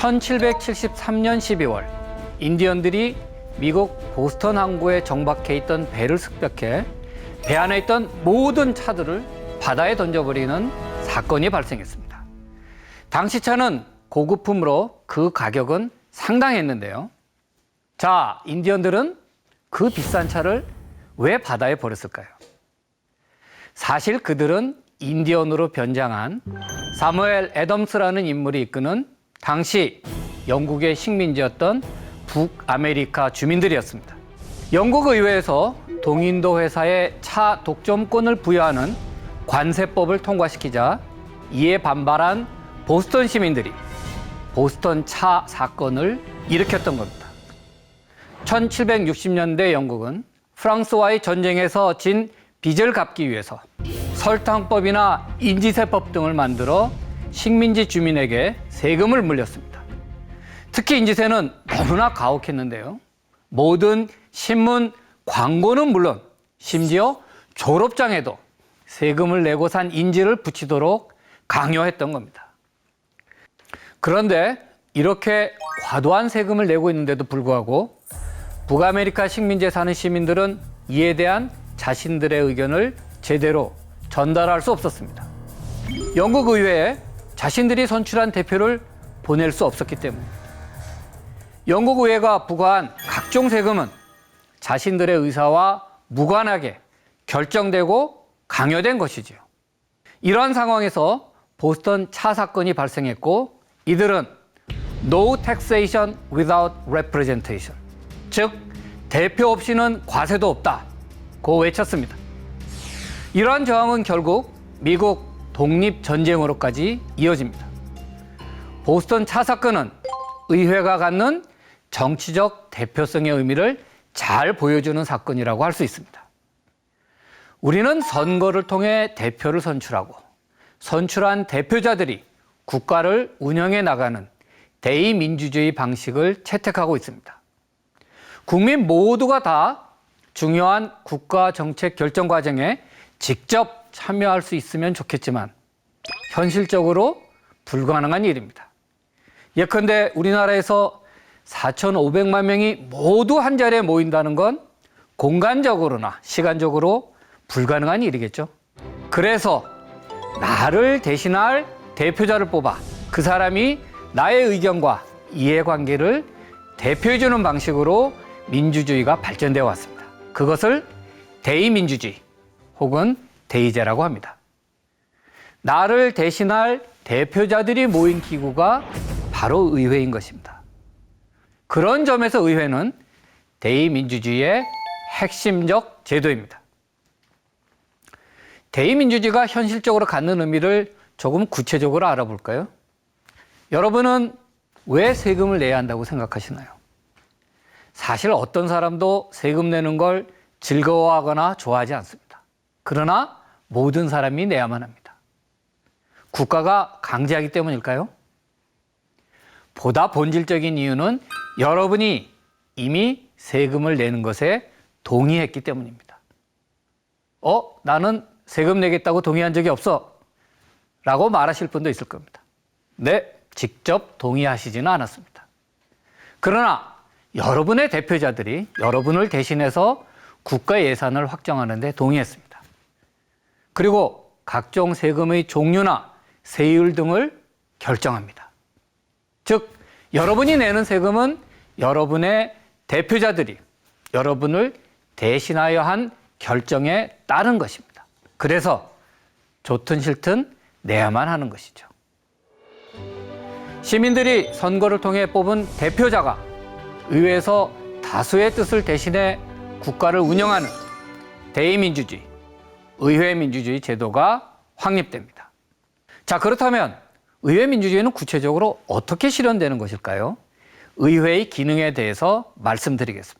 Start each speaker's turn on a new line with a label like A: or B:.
A: 1773년 12월 인디언들이 미국 보스턴 항구에 정박해 있던 배를 습격해 배 안에 있던 모든 차들을 바다에 던져버리는 사건이 발생했습니다. 당시 차는 고급품으로 그 가격은 상당했는데요. 자, 인디언들은 그 비싼 차를 왜 바다에 버렸을까요? 사실 그들은 인디언으로 변장한 사무엘 애덤스라는 인물이 이끄는 당시 영국의 식민지였던 북아메리카 주민들이었습니다. 영국 의회에서 동인도 회사에 차 독점권을 부여하는 관세법을 통과시키자 이에 반발한 보스턴 시민들이 보스턴 차 사건을 일으켰던 겁니다. 1760년대 영국은 프랑스와의 전쟁에서 진 빚을 갚기 위해서 설탕법이나 인지세법 등을 만들어 식민지 주민에게 세금을 물렸습니다. 특히 인지세는 너무나 가혹했는데요. 모든 신문, 광고는 물론 심지어 졸업장에도 세금을 내고 산 인지를 붙이도록 강요했던 겁니다. 그런데 이렇게 과도한 세금을 내고 있는데도 불구하고 북아메리카 식민지에 사는 시민들은 이에 대한 자신들의 의견을 제대로 전달할 수 없었습니다. 영국 의회에 자신들이 선출한 대표를 보낼 수 없었기 때문입니다. 영국 의회가 부과한 각종 세금은 자신들의 의사와 무관하게 결정되고 강요된 것이지요. 이러한 상황에서 보스턴 차 사건이 발생했고 이들은 No taxation without representation. 즉, 대표 없이는 과세도 없다. 고 외쳤습니다. 이러한 저항은 결국 미국 독립 전쟁으로까지 이어집니다. 보스턴 차 사건은 의회가 갖는 정치적 대표성의 의미를 잘 보여주는 사건이라고 할 수 있습니다. 우리는 선거를 통해 대표를 선출하고 선출한 대표자들이 국가를 운영해 나가는 대의민주주의 방식을 채택하고 있습니다. 국민 모두가 다 중요한 국가 정책 결정 과정에 직접 참여할 수 있으면 좋겠지만 현실적으로 불가능한 일입니다. 예컨대 우리나라에서 4,500만 명이 모두 한 자리에 모인다는 건 공간적으로나 시간적으로 불가능한 일이겠죠. 그래서 나를 대신할 대표자를 뽑아 그 사람이 나의 의견과 이해관계를 대표해주는 방식으로 민주주의가 발전되어 왔습니다. 그것을 대의민주주의 혹은 대의제라고 합니다. 나를 대신할 대표자들이 모인 기구가 바로 의회인 것입니다. 그런 점에서 의회는 대의민주주의의 핵심적 제도입니다. 대의민주주의가 현실적으로 갖는 의미를 조금 구체적으로 알아볼까요? 여러분은 왜 세금을 내야 한다고 생각하시나요? 사실 어떤 사람도 세금 내는 걸 즐거워하거나 좋아하지 않습니다. 그러나 모든 사람이 내야만 합니다. 국가가 강제하기 때문일까요? 보다 본질적인 이유는 여러분이 이미 세금을 내는 것에 동의했기 때문입니다. 어, 나는 세금 내겠다고 동의한 적이 없어. 라고 말하실 분도 있을 겁니다. 네, 직접 동의하시지는 않았습니다. 그러나 여러분의 대표자들이 여러분을 대신해서 국가 예산을 확정하는데 동의했습니다. 그리고 각종 세금의 종류나 세율 등을 결정합니다. 즉, 여러분이 내는 세금은 여러분의 대표자들이 여러분을 대신하여 한 결정에 따른 것입니다. 그래서 좋든 싫든 내야만 하는 것이죠. 시민들이 선거를 통해 뽑은 대표자가 의회에서 다수의 뜻을 대신해 국가를 운영하는 대의민주주의, 의회 민주주의 제도가 확립됩니다. 자, 그렇다면 의회 민주주의는 구체적으로 어떻게 실현되는 것일까요? 의회의 기능에 대해서 말씀드리겠습니다.